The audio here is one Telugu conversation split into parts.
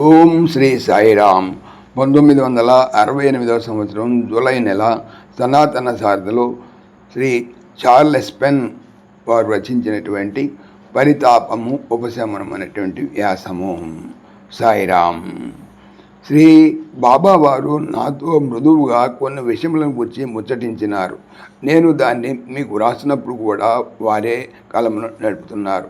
ఓం శ్రీ సాయిరామ్. పంతొమ్మిది వందల అరవై ఎనిమిదవ సంవత్సరం జూలై నెల సనాతన సారథిలో శ్రీ చార్లెస్ పెన్ వారు రచించినటువంటి పరితాపము ఉపశమనం అనేటువంటి వ్యాసము. సాయిరామ్. శ్రీ బాబా వారు నాతో మృదువుగా కొన్ని విషయములను గురించి ముచ్చటించినారు. నేను దాన్ని మీకు రాసినప్పుడు కూడా వారే కలమును నడుపుతున్నారు.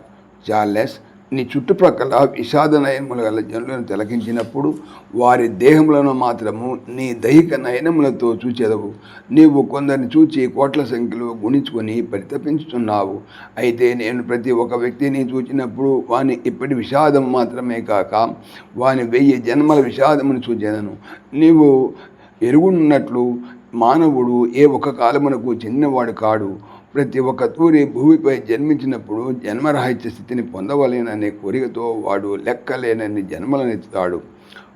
చార్లెస్ నీ చుట్టుప్రక్కల విషాద నయనములు గల జనులను తిలకించినప్పుడు వారి దేహములను మాత్రము నీ దైహిక నయనములతో చూచెదవు. నీవు కొందరిని చూచి కోట్ల సంఖ్యలో గుణించుకొని పరితపించుతున్నావు అయితే నేను ప్రతి ఒక్క వ్యక్తిని చూచినప్పుడు వాని ఇప్పటి విషాదం మాత్రమే కాక వాని వెయ్యి జన్మల విషాదమును చూచెదను. నీవు ఎరుగున్నట్లు మానవుడు ఏ ఒక్క కాలమునకు చెందినవాడు కాడు. ప్రతి ఒక్క తూరి భూమిపై జన్మించినప్పుడు జన్మరహిత్య స్థితిని పొందవలేననే కోరికతో వాడు లెక్కలేనన్ని జన్మలనెత్తుతాడు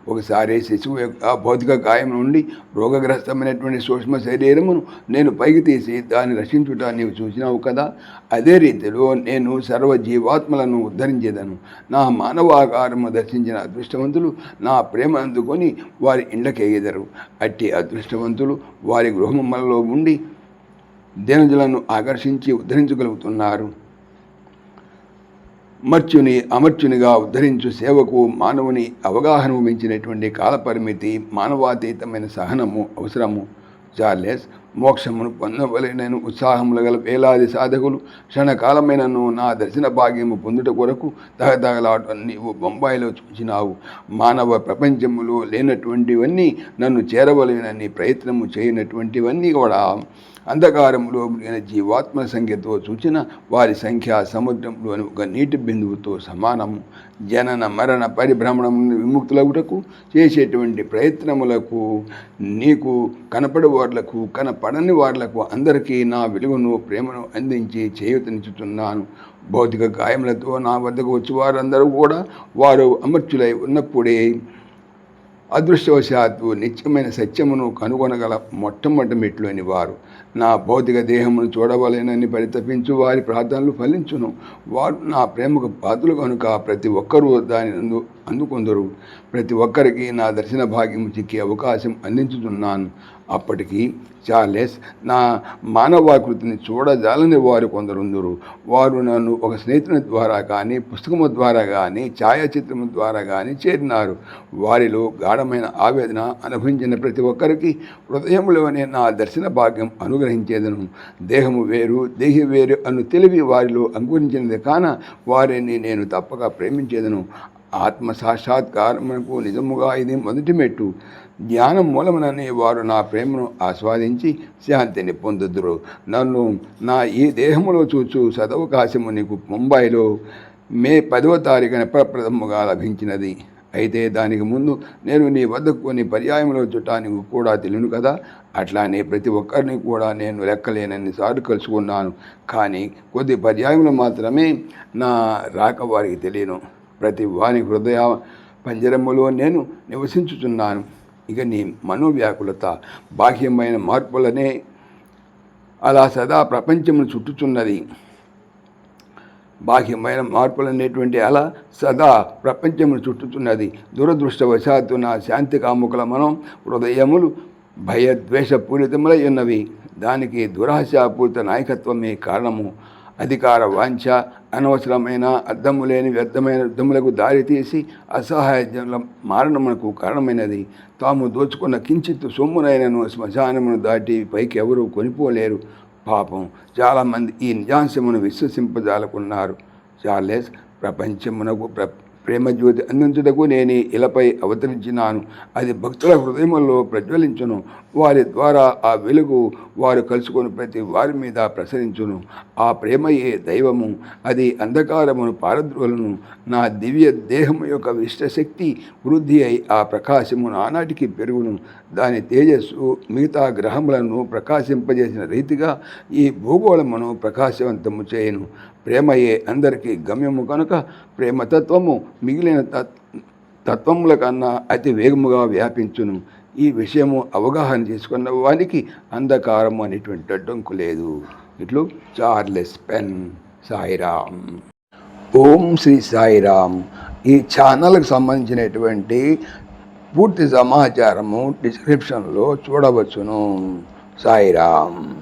ఒకసారి శిశువు యొక్క భౌతిక గాయం నుండి రోగగ్రస్తమైనటువంటి సూక్ష్మ శరీరమును నేను పైకి తీసి దాన్ని రక్షించుట నీవు చూసినావు కదా? అదే రీతిలో నేను సర్వ జీవాత్మలను ఉద్ధరించేదను. నా మానవాకారము దర్శించిన అదృష్టవంతులు నా ప్రేమ అందుకొని వారి ఇండ్లకెగెదరు. అట్టి అదృష్టవంతులు వారి గృహములలో ఉండి దేనుజులను ఆకర్షించి ఉద్ధరించగలుగుతున్నారు. మర్చుని అమర్చునిగా ఉద్ధరించు సేవకు మానవుని అవగాహన మించినటువంటి కాలపరిమితి మానవాతీతమైన సహనము అవసరము. చార్లెస్ మోక్షమును పొందవలెనను ఉత్సాహములు గల వేలాది సాధకులు క్షణకాలమైనను నా దర్శన భాగ్యము పొందుట కొరకు తగతగలాట నీవు బొంబాయిలో చూచినావు. మానవ ప్రపంచములో లేనటువంటివన్నీ నన్ను చేరవలేనని ప్రయత్నము చేయనటువంటివన్నీ కూడా అంధకారంలో మునిగిన జీవాత్మ సంఖ్యతో చూచిన వారి సంఖ్య సముద్రంలోని ఒక నీటి బిందువుతో సమానము. జనన మరణ పరిభ్రమణం విముక్తులగుటకు చేసేటువంటి ప్రయత్నములకు నీకు కనపడి వార్లకు కనపడని వార్లకు అందరికీ నా వెలుగును ప్రేమను అందించి చేయుతనిచుతున్నాను భౌతిక గాయములతో నా వద్దకు వచ్చి వారందరూ కూడా వారు అమర్చులై ఉన్నప్పుడే అదృష్టవశాత్తు నిత్యమైన సత్యమును కనుగొనగల మొట్టమొదటి మెట్లోని వారు. నా భౌతిక దేహమును చూడవలేనని పరితపించు వారి ప్రార్థనలు ఫలించును. వారు నా ప్రేమకు పాత్రలు కనుక ప్రతి ఒక్కరూ దాని అందు అందుకొందరు. ప్రతి ఒక్కరికి నా దర్శన భాగ్యం చిక్కే అవకాశం అందించుతున్నాను అప్పటికి చార్లెస్ నా మానవాకృతిని చూడజాలని వారు కొందరుందరు. వారు నన్ను ఒక స్నేహితుని ద్వారా కానీ పుస్తకము ద్వారా కానీ ఛాయాచిత్రము ద్వారా కానీ చేరినారు. వారిలో గాఢమైన ఆవేదన అనుభవించిన ప్రతి ఒక్కరికి హృదయంలోనే నా దర్శన భాగ్యం అనుగ్రహించేదను. దేహము వేరు దేహి వేరు అను తెలివి వారిలో అంకురించినది కాన వారిని నేను తప్పక ప్రేమించేదను. ఆత్మ సాక్షాత్కారమునకు నిజముగా ఇది మొదటి మెట్టు. జ్ఞానం మూలమునని వారు నా ప్రేమను ఆస్వాదించి శాంతిని పొందుదురు. నన్ను నా ఈ దేహములో చూచు సదవకాశము నీకు ముంబైలో మే పదవ తారీఖున ప్రప్రథముగా లభించినది. అయితే దానికి ముందు నేను నీ వద్దకు కొన్ని పర్యాయంలో చుట్టానికి కూడా తెలియను కదా? అట్లానే ప్రతి ఒక్కరిని కూడా నేను లెక్కలేనన్ని సార్లు కలుసుకున్నాను. కానీ కొద్ది పర్యాయములు మాత్రమే నా రాక వారికి తెలియను. ప్రతి వాని హృదయ పంజరములో నేను నివసించుచున్నాను. ఇక నీ మనోవ్యాకులత బాహ్యమైన మార్పులనే అలా సదా ప్రపంచమును చుట్టుచున్నది. బాహ్యమైన మార్పులు అనేటువంటి అలా సదా ప్రపంచమును చుట్టుతున్నది. దురదృష్టవశాత్తు నా శాంతి కాముకుల మనం హృదయములు భయద్వేషపూరితములై ఉన్నవి దానికి దురాశాపూరిత నాయకత్వమే కారణము. అధికార వాంఛ అనవసరమైన అద్దము లేని వ్యర్థమైన యుద్ధములకు దారితీసి అసహాయ జనుల మారణమునకు కారణమైనది. తాము దోచుకున్న కించిత్తు సొమ్మునైనను శ్మశానమును దాటి పైకి ఎవరూ కొనిపోలేరు. పాపం. చాలామంది ఈ నిజాంశమును విశ్వసింపజాలకున్నారు. చార్లెస్ ప్రపంచమునకు ప్ర ప్రేమ జ్యోతి అందించుటకు నేను ఇలపై అవతరించినాను. అది భక్తుల హృదయంలో ప్రజ్వలించును. వారి ద్వారా ఆ వెలుగు వారు కలుసుకొని ప్రతి వారి మీద ప్రసరించును. ఆ ప్రేమయే దైవము. అది అంధకారమును పారద్రోలను. నా దివ్య దేహము యొక్క విష్టశక్తి వృద్ధి అయి ఆ ప్రకాశము నానాటికి పెరుగును. దాని తేజస్సు మిగతా గ్రహములను ప్రకాశింపజేసిన రీతిగా ఈ భూగోళమును ప్రకాశవంతము చేయను. ప్రేమయే అందరికీ గమ్యము కనుక ప్రేమతత్వము మిగిలిన తత్వముల కన్నా అతి వేగముగా వ్యాపించును. ఈ విషయము అవగాహన చేసుకున్న వానికి అంధకారం అనేటువంటి అడ్డంకు లేదు. ఇట్లు చార్లెస్ పెన్ సాయిరామ్. ఓం శ్రీ సాయిరామ్. ఈ ఛానల్కి సంబంధించినటువంటి పూర్తి సమాచారము డిస్క్రిప్షన్లో చూడవచ్చును. సాయిరామ్.